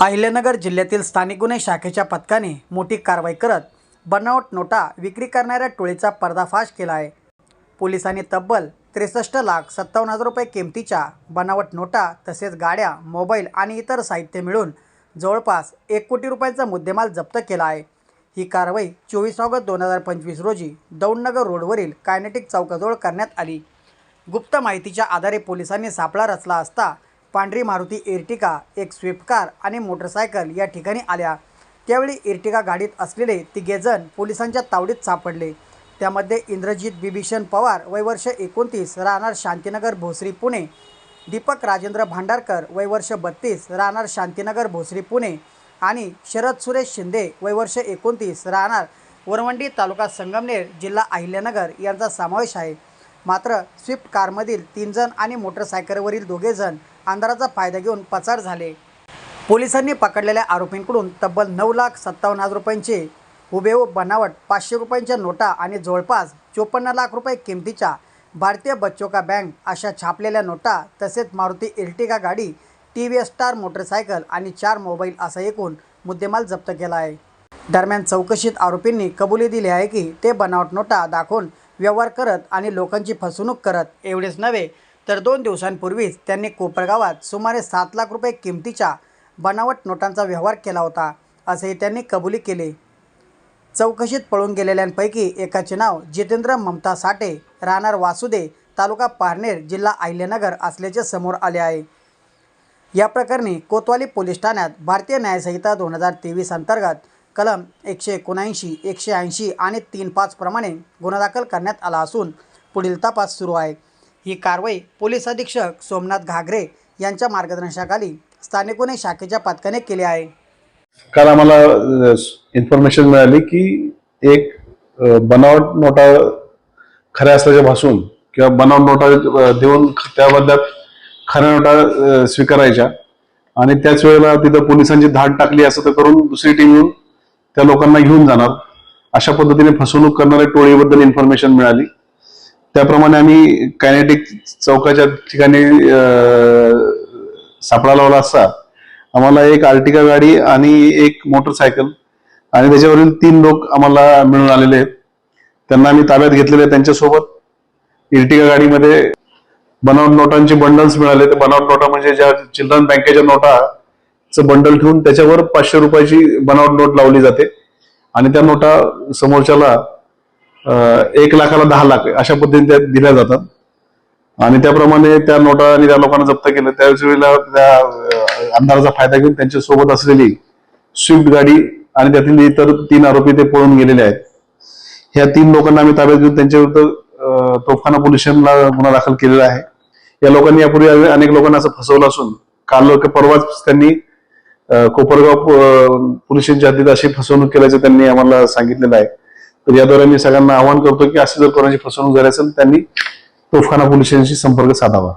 अहिल्यानगर जिल्ह्यातील स्थानिक गुन्हे शाखेच्या पथकाने मोठी कारवाई करत बनावट नोटा विक्री करणाऱ्या टोळीचा पर्दाफाश केला आहे. पोलिसांनी तब्बल त्रेसष्ट लाख सत्तावन्न हजार रुपये किमतीच्या बनावट नोटा तसेच गाड्या मोबाईल आणि इतर साहित्य मिळून जवळपास एक कोटी रुपयांचा मुद्देमाल जप्त केला आहे. ही कारवाई चोवीस ऑगस्ट दोन हजार पंचवीस रोजी दौंडनगर रोडवरील कायनेटिक चौकाजवळ करण्यात आली. गुप्त माहितीच्या आधारे पोलिसांनी सापळा रचला असता पांढरी मारुती एर्टिका एक स्विफ्ट कार आणि मोटरसायकल या ठिकाणी आल्या. त्यावेळी एर्टिका गाडीत असलेले तिघेजण पोलिसांच्या तावडीत सापडले. त्यामध्ये इंद्रजित बिभीषण पवार वयवर्ष एकोणतीस राहणार शांतीनगर भोसरी पुणे. दीपक राजेंद्र भांडारकर वयवर्ष बत्तीस राहणार शांतीनगर भोसरी पुणे. आणि शरद सुरेश शिंदे वयवर्ष एकोणतीस राहणार वरवंडी तालुका संगमनेर जिल्हा अहिल्यानगर यांचा समावेश आहे. मात्र स्विफ्ट कारमधील तीन जण आणि मोटरसायकलवरील दोघे जण अंधाराचा फायदा घेऊन पसार झाले. पोलिसांनी पकडलेल्या आरोपींकडून तब्बल नऊ लाख सत्तावन्न हजार रुपयांचे हुबेहूब बनावट पाचशे रुपयांच्या नोटा आणि जवळपास चोपन्न लाख रुपये किमतीच्या भारतीय बच्चोका बँक अशा छापलेल्या नोटा तसेच मारुती एर्टिगा गाडी T V S star motorcycle आणि चार मोबाईल असा एकूण मुद्देमाल जप्त केला आहे. दरम्यान चौकशीत आरोपींनी कबुली दिली आहे की ते बनावट नोटा दाखवून व्यवहार करत आणि लोकांची फसवणूक करत एवढेच नव्हे तर दोन दिवसांपूर्वीच त्यांनी कोपरगावात सुमारे सात लाख रुपये किमतीच्या बनावट नोटांचा व्यवहार केला होता असेही त्यांनी कबुली केले. चौकशीत पळून गेलेल्यांपैकी एकाचे नाव जितेंद्र ममता साठे राहणार वासुदे तालुका पारनेर जिल्हा अहिल्यानगर असल्याचे समोर आले आहे. या प्रकरणी कोतवाली पोलीस ठाण्यात भारतीय न्यायसंहिता दोन हजार तेवीस अंतर्गत कलम एकशे एकोणऐंशी एकशे ऐंशी आणि तीन पाचप्रमाणे गुन्हा दाखल करण्यात आला असून पुढील तपास सुरू आहे. ही कारवाई पोलीस अधीक्षक सोमनाथ घागरे यांच्या मार्गदर्शनाखाली स्थानिक गुन्हे शाखेच्या पथकाने केली आहे. काल आम्हाला इन्फॉर्मेशन मिळाली की एक बनावट नोटा खऱ्या असल्याच्या भासून किंवा बनावट नोटा देऊन त्या बदल्यात खऱ्या नोटा स्वीकारायच्या आणि त्याच वेळेला तिथं पोलिसांची धाड टाकली असं तर करून दुसरी टीम येऊन त्या लोकांना घेऊन जाणार. अशा पद्धतीने फसवणूक करणाऱ्या टोळीबद्दल इन्फॉर्मेशन मिळाली. त्याप्रमाणे आम्ही कायनेटिक चौकाच्या ठिकाणी सापळा लावला असता. आम्हाला एक आर्टिका गाडी आणि एक मोटरसायकल आणि त्याच्यावरील तीन लोक आम्हाला मिळून आलेले. आहेत त्यांना आम्ही ताब्यात घेतलेले आहे. त्यांच्यासोबत. इर्टिका गाडीमध्ये बनावट नोटांचे बंडल्स मिळाले. ते बनावट नोटा म्हणजे ज्या चिल्ड्रन बँकेच्या नोटाचं बंडल ठेवून त्याच्यावर पाचशे रुपयाची बनावट नोट लावली जाते. आणि त्या नोटा समोरच्याला एक लाखाला दहा लाख अशा पद्धतीने त्या दिल्या जातात. आणि त्याप्रमाणे त्या नोटा आणि त्या लोकांना जप्त केलं. त्याच वेळेला त्या अं, अंधाराचा फायदा घेऊन त्यांच्यासोबत असलेली स्विफ्ट गाडी आणि त्यातील इतर तीन आरोपी ते पळून गेलेले आहेत. ह्या तीन लोकांना आम्ही ताब्यात घेऊन त्यांच्याविरुद्ध तोफखाना पोलीस स्टेशनला गुन्हा दाखल केलेला आहे. या लोकांनी यापूर्वी अनेक लोकांना असं फसवलं असून काल परवाच त्यांनी कोपरगाव अं, पोलीस स्टेशनच्या हद्दीत अशी फसवणूक केल्याचं त्यांनी आम्हाला सांगितलेलं आहे. तर याद्वारे मी सगळ्यांना आवाहन करतो की अशी जर कोणाची फसवणूक झाली असेल त्यांनी तोफखाना पोलिसांशी संपर्क साधावा.